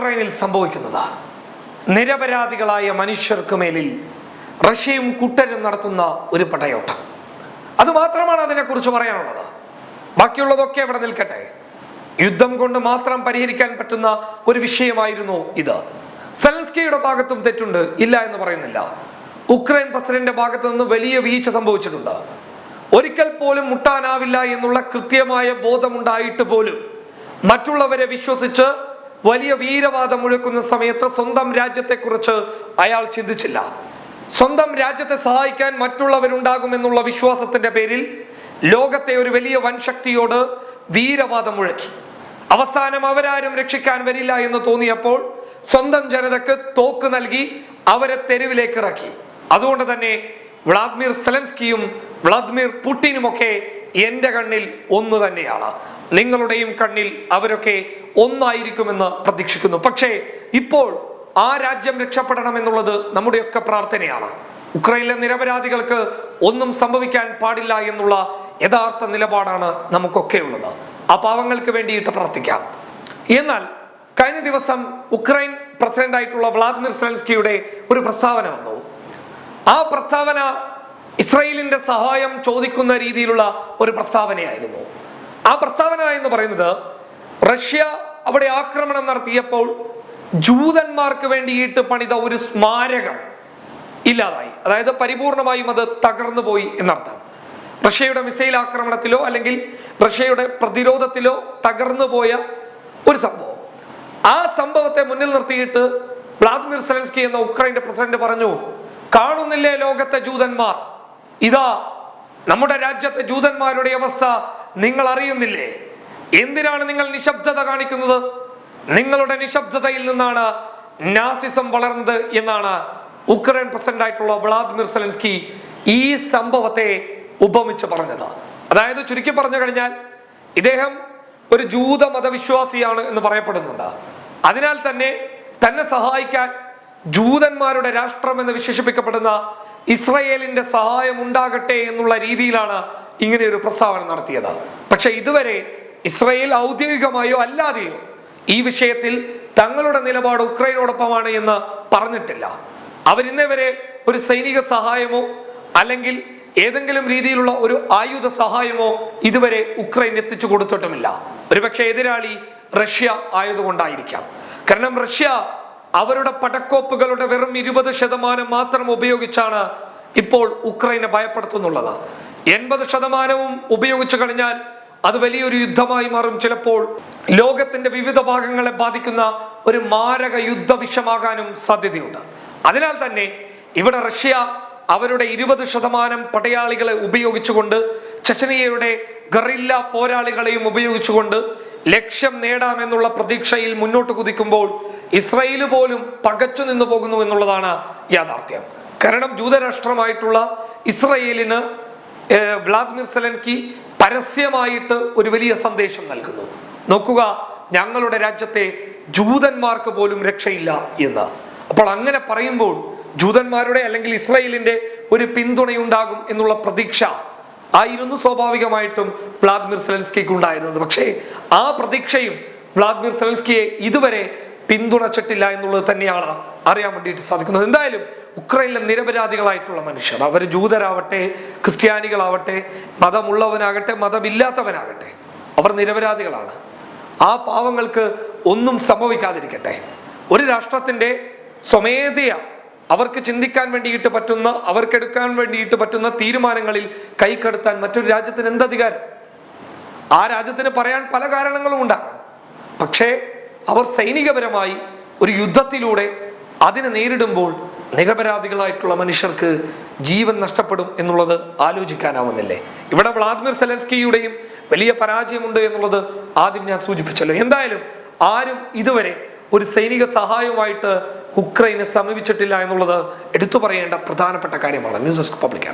ഉക്രൈനിൽ സംഭവിക്കുന്നത് നിരപരാധികളായ മനുഷ്യർക്ക് മേലിൽ റഷ്യയും കുട്ടരും നടത്തുന്ന ഒരു പടയോട്ടം. അതുമാത്രമാണ് അതിനെക്കുറിച്ച് പറയാനുള്ളത്. ബാക്കിയുള്ളതൊക്കെ അവിടെ നിൽക്കട്ടെ. യുദ്ധം കൊണ്ട് മാത്രം പരിഹരിക്കാൻ പറ്റുന്ന ഒരു വിഷയമായിരുന്നു ഇത്. സെലൻസ്കിയുടെ ഭാഗത്തും തെറ്റുണ്ട് ഇല്ല എന്ന് പറയുന്നില്ല. ഉക്രൈൻ പ്രസിഡന്റിന്റെ ഭാഗത്ത് നിന്ന് വലിയ വീഴ്ച സംഭവിച്ചിട്ടുണ്ട്. ഒരിക്കൽ പോലും മുട്ടാനാവില്ല എന്നുള്ള കൃത്യമായ ബോധമുണ്ടായിട്ട് പോലും മറ്റുള്ളവരെ വിശ്വസിച്ച് വലിയ വീരവാദം മുഴക്കുന്ന സമയത്ത് സ്വന്തം രാജ്യത്തെ കുറിച്ച് അയാൾ ചിന്തിച്ചില്ല. സ്വന്തം രാജ്യത്തെ സഹായിക്കാൻ മറ്റുള്ളവരുണ്ടാകുമെന്നുള്ള വിശ്വാസത്തിന്റെ പേരിൽ ലോകത്തെ ഒരു വലിയ വൻശക്തിയോട് വീരവാദം മുഴക്കി അവസാനം അവരാരും രക്ഷിക്കാൻ വരില്ല എന്ന് തോന്നിയപ്പോൾ സ്വന്തം ജനതക്ക് തോക്ക് നൽകി അവരെ തെരുവിലേക്ക് ഇറക്കി. അതുകൊണ്ട് തന്നെ വ്ളാദിമിർ സെലൻസ്കിയും വ്ളാദിമിർ പുടിനുമൊക്കെ എന്റെ കണ്ണിൽ ഒന്ന് തന്നെയാണ്. നിങ്ങളുടെയും കണ്ണിൽ അവരൊക്കെ ഒന്നായിരിക്കുമെന്ന് പ്രതീക്ഷിക്കുന്നു. പക്ഷേ ഇപ്പോൾ ആ രാജ്യം രക്ഷപ്പെടണം എന്നുള്ളത് നമ്മുടെയൊക്കെ പ്രാർത്ഥനയാണ്. ഉക്രൈനിലെ നിരപരാധികൾക്ക് ഒന്നും സംഭവിക്കാൻ പാടില്ല എന്നുള്ള യഥാർത്ഥ നിലപാടാണ് നമുക്കൊക്കെ ഉള്ളത്. ആ പാവങ്ങൾക്ക് വേണ്ടിയിട്ട് പ്രാർത്ഥിക്കാം. എന്നാൽ കഴിഞ്ഞ ദിവസം ഉക്രൈൻ പ്രസിഡന്റ് ആയിട്ടുള്ള വ്ളാദിമിർ സെലൻസ്കിയുടെ ഒരു പ്രസ്താവന വന്നു. ആ പ്രസ്താവന ഇസ്രയേലിന്റെ സഹായം ചോദിക്കുന്ന രീതിയിലുള്ള ഒരു പ്രസ്താവനയായിരുന്നു. ആ പ്രസ്താവന എന്ന് പറയുന്നത് റഷ്യ അവിടെ ആക്രമണം നടത്തിയപ്പോൾ ജൂതന്മാർക്ക് വേണ്ടിയിട്ട് പണിത ഒരു സ്മാരകം ഇല്ലാതായി. അതായത് പരിപൂർണമായും അത് തകർന്നു പോയി എന്നർത്ഥം. റഷ്യയുടെ മിസൈൽ ആക്രമണത്തിലോ അല്ലെങ്കിൽ റഷ്യയുടെ പ്രതിരോധത്തിലോ തകർന്നു പോയ ഒരു സംഭവം. ആ സംഭവത്തെ മുന്നിൽ നിർത്തിയിട്ട് വ്ളാദിമിർ സെലൻസ്കി എന്ന ഉക്രൈന്റെ പ്രസിഡന്റ് പറഞ്ഞു കാണുന്നില്ലേ ലോകത്തെ ജൂതന്മാർ? ഇതാ നമ്മുടെ രാജ്യത്തെ ജൂതന്മാരുടെ അവസ്ഥ. നിങ്ങൾ അറിയുന്നില്ലേ എന്തിനാണ് നിങ്ങൾ നിശബ്ദത കാണിക്കുന്നത്? നിങ്ങളുടെ നിശബ്ദതയിൽ നിന്നാണ് നാസിസം വളർന്നത് എന്നാണ് ഉക്രൈൻ പ്രസിഡന്റ് ആയിട്ടുള്ള വ്ളാദിമിർ സെലൻസ്കി ഈ സംഭവത്തെ ഉപമിച്ച് പറഞ്ഞത്. അതായത് ചുരുക്കി പറഞ്ഞു കഴിഞ്ഞാൽ ഇദ്ദേഹം ഒരു ജൂത മതവിശ്വാസിയാണ് എന്ന് പറയപ്പെടുന്നുണ്ട്. അതിനാൽ തന്നെ തന്നെ സഹായിക്കാൻ ജൂതന്മാരുടെ രാഷ്ട്രം എന്ന് വിശേഷിപ്പിക്കപ്പെടുന്ന ഇസ്രയേലിന്റെ സഹായം ഉണ്ടാകട്ടെ എന്നുള്ള രീതിയിലാണ് ഇങ്ങനെ ഒരു പ്രസ്താവന നടത്തിയത്. പക്ഷെ ഇതുവരെ ഇസ്രയേൽ ഔദ്യോഗികമായോ അല്ലാതെയോ ഈ വിഷയത്തിൽ തങ്ങളുടെ നിലപാട് ഉക്രൈനോടൊപ്പമാണ് എന്ന് പറഞ്ഞിട്ടില്ല. അവരിന്നേ വരെ ഒരു സൈനിക സഹായമോ അല്ലെങ്കിൽ ഏതെങ്കിലും രീതിയിലുള്ള ഒരു ആയുധ സഹായമോ ഇതുവരെ ഉക്രൈൻ എത്തിച്ചു കൊടുത്തിട്ടുമില്ല. ഒരുപക്ഷെ എതിരാളി റഷ്യ ആയതുകൊണ്ടായിരിക്കാം. കാരണം റഷ്യ അവരുടെ പടക്കോപ്പുകളുടെ വെറും ഇരുപത് ശതമാനം മാത്രം ഉപയോഗിച്ചാണ് ഇപ്പോൾ ഉക്രൈനെ ഭയപ്പെടുത്തുന്നുള്ളത്. എൺപത് ശതമാനവും ഉപയോഗിച്ചു കഴിഞ്ഞാൽ അത് വലിയൊരു യുദ്ധമായി മാറും. ചിലപ്പോൾ ലോകത്തിന്റെ വിവിധ ഭാഗങ്ങളെ ബാധിക്കുന്ന ഒരു മാരക യുദ്ധവിഷമാകാനും സാധ്യതയുണ്ട്. അതിനാൽ തന്നെ ഇവിടെ റഷ്യ അവരുടെ ഇരുപത് ശതമാനം പടയാളികളെ ഉപയോഗിച്ചുകൊണ്ട് ചെച്ചനിയയുടെ ഗറില്ല പോരാളികളെയും ഉപയോഗിച്ചുകൊണ്ട് ലക്ഷ്യം നേടാമെന്നുള്ള പ്രതീക്ഷയിൽ മുന്നോട്ട് കുതിക്കുമ്പോൾ ഇസ്രയേൽ പോലും പകച്ചു നിന്നു പോകുന്നു എന്നുള്ളതാണ് യാഥാർത്ഥ്യം. കാരണം ജൂതരാഷ്ട്രമായിട്ടുള്ള ഇസ്രയേലിന് വ്ളാദിമിർ സെലൻസ്കി പരസ്യമായിട്ട് ഒരു വലിയ സന്ദേശം നൽകുന്നു. നോക്കുക ഞങ്ങളുടെ രാജ്യത്തെ ജൂതന്മാർക്ക് പോലും രക്ഷയില്ല എന്ന്. അപ്പോൾ അങ്ങനെ പറയുമ്പോൾ ജൂതന്മാരുടെ അല്ലെങ്കിൽ ഇസ്രയേലിന്റെ ഒരു പിന്തുണയുണ്ടാകും എന്നുള്ള പ്രതീക്ഷ ആയിരുന്നു സ്വാഭാവികമായിട്ടും വ്ളാദിമിർ സെലൻസ്കിക്ക് ഉണ്ടായിരുന്നത് പക്ഷേ ആ പ്രതീക്ഷയും വ്ളാദിമിർ സെലൻസ്കിയെ ഇതുവരെ പിന്തുണച്ചിട്ടില്ല എന്നുള്ളത് തന്നെയാണ് അറിയാൻ വേണ്ടിയിട്ട് സാധിക്കുന്നത്. എന്തായാലും ഉക്രൈനിലെ നിരപരാധികളായിട്ടുള്ള മനുഷ്യർ. അവർ ജൂതരാവട്ടെ ക്രിസ്ത്യാനികളാവട്ടെ മതമുള്ളവനാകട്ടെ മതമില്ലാത്തവനാകട്ടെ അവർ നിരപരാധികളാണ്. ആ പാവങ്ങൾക്ക് ഒന്നും സംഭവിക്കാതിരിക്കട്ടെ. ഒരു രാഷ്ട്രത്തിന്റെ സ്വമേധയ അവർക്ക് ചിന്തിക്കാൻ വേണ്ടിയിട്ട് പറ്റുന്ന അവർക്കെടുക്കാൻ വേണ്ടിയിട്ട് പറ്റുന്ന തീരുമാനങ്ങളിൽ കൈക്കടത്താൻ മറ്റൊരു രാജ്യത്തിന് എന്ത് അധികാരം? ആ രാജ്യത്തിന് പറയാൻ പല കാരണങ്ങളും ഉണ്ടാകാം. പക്ഷേ അവർ സൈനികപരമായി ഒരു യുദ്ധത്തിലൂടെ അതിനെ നേരിടുമ്പോൾ നിരപരാധികളായിട്ടുള്ള മനുഷ്യർക്ക് ജീവൻ നഷ്ടപ്പെടും എന്നുള്ളത് ആലോചിക്കാനാവുന്നില്ലേ? ഇവിടെ വ്ളാദിമിർ സെലൻസ്കിയുടെയും വലിയ പരാജയമുണ്ട് എന്നുള്ളത് ആദ്യം ഞാൻ സൂചിപ്പിച്ചല്ലോ. എന്തായാലും ആരും ഇതുവരെ ഒരു സൈനിക സഹായവുമായിട്ട് ഉക്രൈനെ സമീപിച്ചിട്ടില്ല എന്നുള്ളത് എടുത്തു പറയേണ്ട പ്രധാനപ്പെട്ട കാര്യമാണ്. News desk public